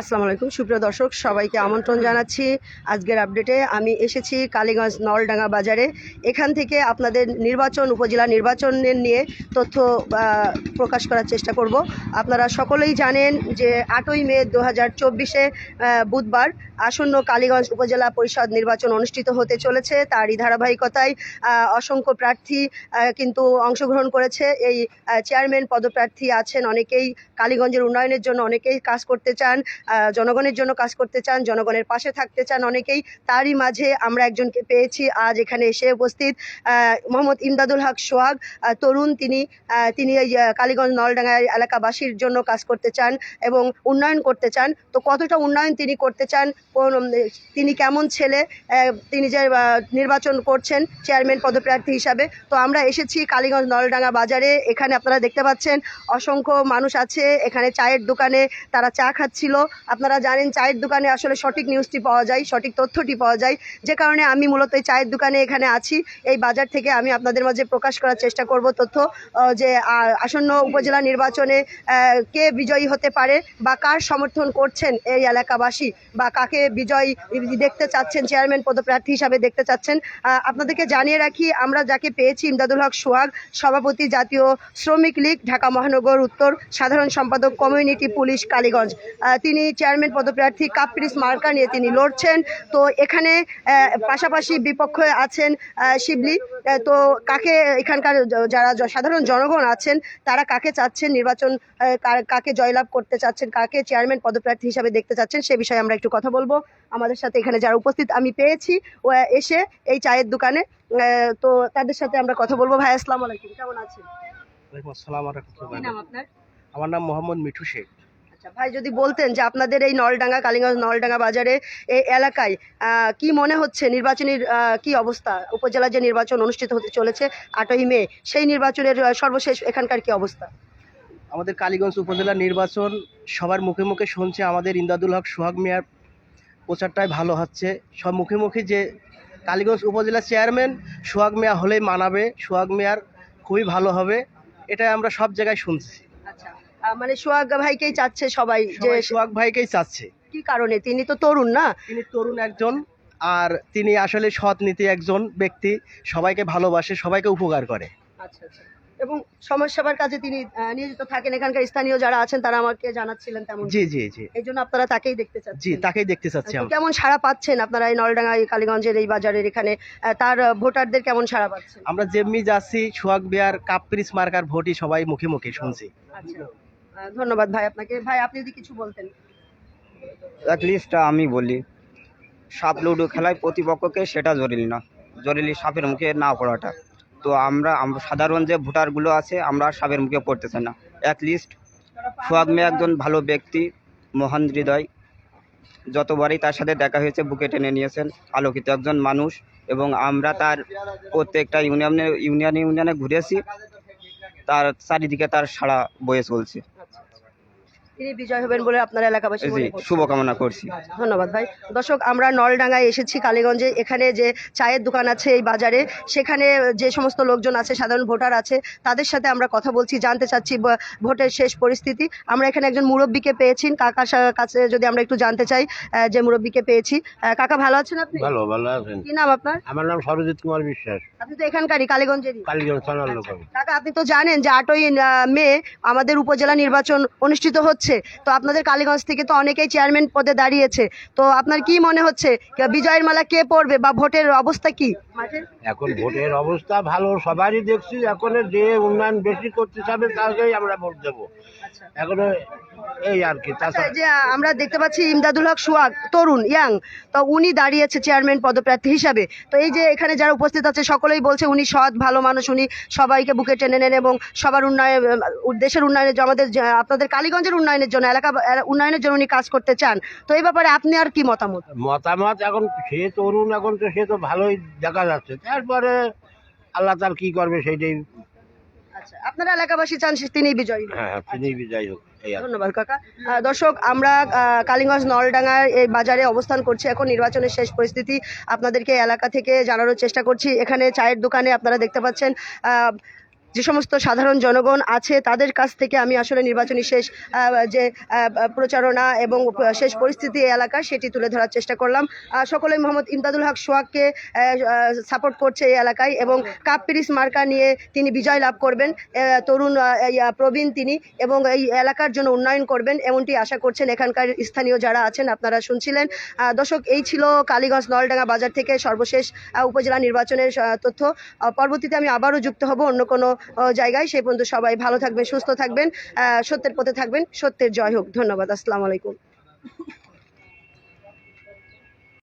আসসালামু আলাইকুম। সুপ্রিয় দর্শক, সবাইকে আমন্ত্রণ জানাচ্ছি। আজকের আপডেটে আমি এসেছি কালীগঞ্জ নলডাঙ্গা বাজারে। এখান থেকে আপনাদের নির্বাচন, উপজেলা নির্বাচনের নিয়ে তথ্য প্রকাশ করার চেষ্টা করব। আপনারা সকলেই জানেন যে আটই মে দু হাজার চব্বিশে বুধবার আসন্ন কালীগঞ্জ উপজেলা পরিষদ নির্বাচন অনুষ্ঠিত হতে চলেছে। তারই ধারাবাহিকতায় অসংখ্য প্রার্থী কিন্তু অংশগ্রহণ করেছে। এই চেয়ারম্যান পদপ্রার্থী আছেন অনেকেই। কালীগঞ্জের উন্নয়নের জন্য অনেকেই কাজ করতে চান। জনগণের জন্য কাজ করতে চান, জনগণের পাশে থাকতে চান অনেকেই, তারই মাঝে আমরা একজনকে পেয়েছি। আজ এখানে এসে উপস্থিত মোহাম্মদ ইমদাদুল হক সোহাগ তরুণ তিনি তিনি এই কালীগঞ্জ নলডাঙ্গা এলাকাবাসীর জন্য কাজ করতে চান এবং উন্নয়ন করতে চান। তো কতটা উন্নয়ন তিনি করতে চান, কোন তিনি কেমন ছেলে তিনি যে নির্বাচন করছেন চেয়ারম্যান পদপ্রার্থী হিসাবে। তো আমরা এসেছি কালীগঞ্জ নলডাঙ্গা বাজারে। এখানে আপনারা দেখতে পাচ্ছেন, অসংখ্য মানুষ আছে। এখানে চায়ের দোকানে তারা চা খাচ্ছিল। আপনারা জানেন চায়ের দোকানে আসলে সঠিক নিউজটি পাওয়া যায় সঠিক তথ্যটি পাওয়া যায়। যে কারণে আমি মূলত এই চায়ের দোকানে এখানে আছি। এই বাজার থেকে আমি আপনাদের মাঝে প্রকাশ করার চেষ্টা করব তথ্য যে আসন্ন উপজেলা নির্বাচনে কে বিজয়ী হতে পারে বা কার সমর্থন করছেন এই এলাকাবাসী বা কাকে বিজয়ী দেখতে চাচ্ছেন চেয়ারম্যান পদপ্রার্থী হিসাবে দেখতে চাচ্ছেন আপনাদেরকে জানিয়ে রাখি আমরা যাকে পেয়েছি ইমদাদুল হক সোহাগ সভাপতি জাতীয় শ্রমিক লীগ ঢাকা মহানগর উত্তর সাধারণ সম্পাদক কমিউনিটি পুলিশ কালীগঞ্জ। আহ, তিনি চেয়ারম্যান পদপ্রার্থী কাপ্রিস মার্কা নিয়ে তিনি লড়ছেন। তো এখানে পাশাপাশি বিপক্ষে আছেন শিবলি। তো কাকে এখানকার যারা সাধারণ জনগণ আছেন তারা কাকে চাচ্ছেন নির্বাচন কাকে জয়লাভ করতে চাচ্ছেন কাকে চেয়ারম্যান পদপ্রার্থী হিসাবে দেখতে চাচ্ছেন সে বিষয়ে আমরা একটু কথা বলব। আমাদের সাথে এখানে যারা উপস্থিত আমি পেয়েছি। ও এসে এই চায়ের দোকানে তো তাদের সাথে আমরা কথা বলব। ভাই আসসালামু আলাইকুম। কেমন আছেন? আমার নাম মোহাম্মদ মিঠু শেখ। আচ্ছা ভাই যদি বলতেন যে আপনাদের এই নলডাঙ্গা, কালীগঞ্জ নলডাঙ্গা বাজারে এই এলাকায় কি মনে হচ্ছে নির্বাচনের কি অবস্থা? উপজেলা যে নির্বাচন অনুষ্ঠিত হতে চলেছে আটই মে, সেই নির্বাচনের সর্বশেষ এখানকার কি অবস্থা? আমাদের কালীগঞ্জ উপজেলা নির্বাচন সবার মুখে মুখে শুনছে আমাদের ইমদাদুল হক, সোহাগ মিয়ার প্রচারটাই ভালো হচ্ছে। সব মুখে মুখে যে কালীগঞ্জ উপজেলা চেয়ারম্যান সোহাগ মিয়া হলেই মানাবে, সোহাগ মিয়ার খুবই ভালো হবে, এটাই আমরা সব জায়গায় শুনছি। মানে সোহাগ ভাইকেই চাচ্ছে সবাই যে সোহাগ ভাইকেই চাচ্ছে। কি কারণে? তিনি তো তরুণ না? তিনি তরুণ একজন আর তিনি আসলে সৎ নীতি একজন ব্যক্তি সবাইকে ভালোবাসে সবাইকে উপকার করে। আচ্ছা আচ্ছা। এবং সমাজসেবার কাজে তিনি নিয়োজিত থাকেন। এখানকার স্থানীয় যারা আছেন তারা আমাকে জানাচ্ছিলেন তেমন। জি জি জি। এই জন্য আপনারা তাকেই দেখতে চাচ্ছেন। জি তাকেই দেখতে চাচ্ছি কেমন সাড়া পাচ্ছেন আপনারা এই নলডাঙ্গা এই কালীগঞ্জের এই বাজারের এখানে? তার ভোটারদের কেমন সাড়া পাচ্ছেন? আমরা যেমনি যাচ্ছি সোহাগ বিহার কাপ্রিস মার্কার ভোটই সবাই মুখে মুখে শুনছি। আচ্ছা। ধন্যবাদ ভাই আপনাকে। ভাই, আপনি যদি কিছু বলতেন। অ্যাটলিস্ট আমি বলি, সাপ লুডো খেলায় প্রতিপক্ষকে সেটা জরুরি না। জরুরি সাপের মুখে না পড়াটা। তো আমরা সাধারণ যে ভোটারগুলো আছে, আমরা সাপের মুখে পড়তেছে না। অ্যাটলিস্ট সোহাগ মেয়ে একজন ভালো ব্যক্তি, মহান হৃদয়। যতবারই তার সাথে দেখা হয়েছে, বুকে টেনে নিয়েছেন, আলোকিত একজন মানুষ। এবং আমরা তার প্রত্যেকটা ইউনিয়নে ইউনিয়নে ইউনিয়নে ঘুরেছি। তার চারিদিকে তার সাড়া বয়ে চলছে। তিনি বিজয় হবেন বলে আপনার এলাকাবাসী জি মনে শুভকামনা করছি। ধন্যবাদ ভাই। দর্শক আমরা নলডাঙ্গায় এসেছি কালীগঞ্জে। এখানে যে চায়ের দোকান আছে এই বাজারে সেখানে যে সমস্ত লোকজন আছে সাধারণ ভোটার আছে তাদের সাথে আমরা কথা বলছি জানতে চাচ্ছি ভোটের শেষ পরিস্থিতি। আমরা এখানে একজন মুরব্বীকে পেয়েছি কাকার সা- কাছে যদি আমরা একটু জানতে চাই আহ, যে মুরব্বীকে পেয়েছি। কাকা ভালো আছেন আপনি? ভালো ভালো আছেন। কি নাম আপনার? আমার নাম সরজিৎ কুমার বিশ্বাস। আপনি তো এখানকারই কালীগঞ্জেরই। কালীগঞ্জ থানার লোক কাকা আপনি তো জানেন যে আটই মে আমাদের উপজেলা নির্বাচন অনুষ্ঠিত হচ্ছে। তো আপনাদের কালীগঞ্জ থেকে তো অনেকেই চেয়ারম্যান পদে দাঁড়িয়েছে। তো আপনার কি মনে হচ্ছে? বিজয়ের মালা কে পড়বে বা ভোটের অবস্থা কি? এখন ভোটের অবস্থা ভালো সবারই দেখছি। এখন যে উন্নয়ন বেশি করতে চাবে তাকেই আমরা ভোট দেবো। এখন এই আর কি আচ্ছা, তাছাড়া যে আমরা দেখতে পাচ্ছি ইমদাদুল হক সুয়াগ তরুণ ইয়াং তো উনি দাঁড়িয়েছে চেয়ারম্যান পদপ্রার্থী হিসাবে। তো এই যে এখানে যারা উপস্থিত আছে সকলেই বলছে উনি সৎ ভালো মানুষ উনি সবাইকে বুকে টেনে নেন এবং সবার উন্নয়ন দেশের উন্নয়নে আমাদের আপনাদের কালীগঞ্জের উন্নয়নের জন্য এলাকা উন্নয়নের জন্য উনি কাজ করতে চান। তো এই ব্যাপারে আপনি আর কি মতামত? মতামত এখন সে তরুণ এখন তো সে তো ভালোই দেখা যাচ্ছে। তারপরে আল্লাহ তার কি করবে সেইটাই। আচ্ছা আপনারা এলাকাবাসী চান তিনিই বিজয়ী। হ্যাঁ তিনি বিজয় হোক আর কি। ধন্যবাদ কাকা। দর্শক আমরা কালীগঞ্জ নলডাঙ্গার এই বাজারে অবস্থান করছি। এখন নির্বাচনের শেষ পরিস্থিতি আপনাদেরকে এলাকা থেকে জানানোর চেষ্টা করছি। এখানে চায়ের দোকানে আপনারা দেখতে পাচ্ছেন আহ, যে সমস্ত সাধারণ জনগণ আছে তাদের কাছ থেকে আমি আসলে নির্বাচনী শেষ যে প্রচারণা এবং শেষ পরিস্থিতি এই এলাকার সেটি তুলে ধরার চেষ্টা করলাম। আহ, সকলেই মোহাম্মদ ইমদাদুল হক সোহাগকে সাপোর্ট করছে এই এলাকায় এবং কাপ পিরিস মার্কা নিয়ে তিনি বিজয় লাভ করবেন। তরুণ প্রবীণ তিনি এবং এই এলাকার জন্য উন্নয়ন করবেন এমনটি আশা করছেন এখানকার স্থানীয় যারা আছেন আপনারা শুনছিলেন। দর্শক এই ছিল কালীগঞ্জ নলডাঙ্গা বাজার থেকে সর্বশেষ উপজেলা নির্বাচনের তথ্য। পরবর্তীতে আমি আবারও যুক্ত হব অন্য কোনো জায়গায়। সেই পর্যন্ত সবাই ভালো থাকবেন, সুস্থ থাকবেন সত্যের পথে থাকবেন। সত্যের জয় হোক। ধন্যবাদ। আসসালামু আলাইকুম।